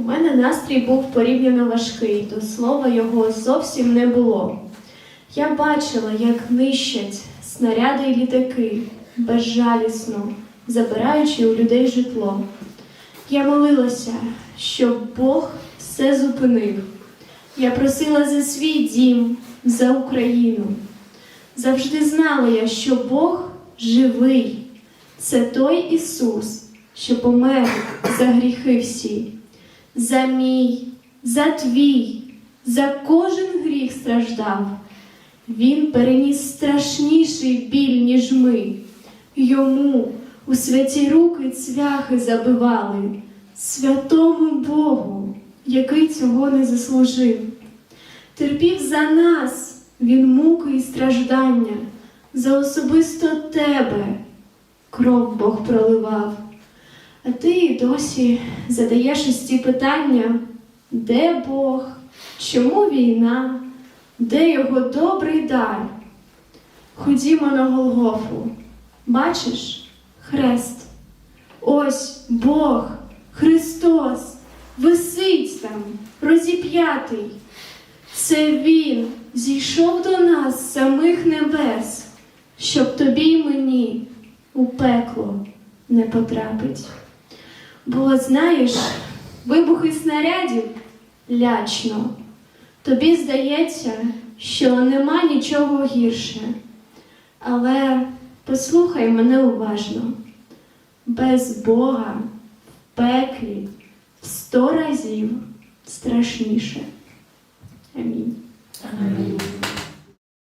У мене настрій був порівняно важкий, до слова його зовсім не було. Я бачила, як нищать снаряди і літаки безжалісно, забираючи у людей житло. Я молилася, щоб Бог все зупинив. Я просила за свій дім, за Україну. Завжди знала я, що Бог живий. Це той Ісус, що помер за гріхи всі, за мій, за твій, за кожен гріх страждав. Він переніс страшніший біль, ніж ми. Йому у святі руки цвяхи забивали, святому Богу, який цього не заслужив. Терпів за нас він муки і страждання, за особисто тебе кров Бог проливав. А ти досі задаєш ось ці питання, де Бог, чому війна, де його добрий дар? Ходімо на Голгофу. Бачиш хрест. Ось Бог, Христос, висить там, розіп'ятий. Це Він зійшов до нас з самих небес, щоб тобі й мені у пекло не потрапить. Бо, знаєш, вибухи снарядів лячно. Тобі здається, що нема нічого гірше. Але послухай мене уважно. Без Бога в пеклі в сто разів страшніше.